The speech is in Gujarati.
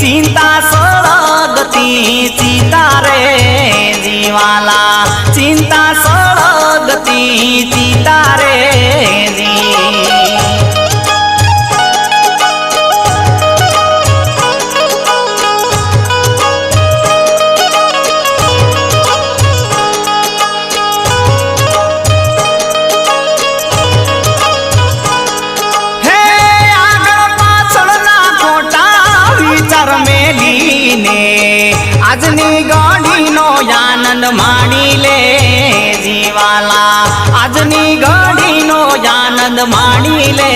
ચિંતા સળગતી સીતા રે જીવાલા. ચિંતા સળગતી મેલીને આજની ગાડીનો આનંદ માણી લે જીવાલા. આજની ગાડીનો આનંદ માણી લે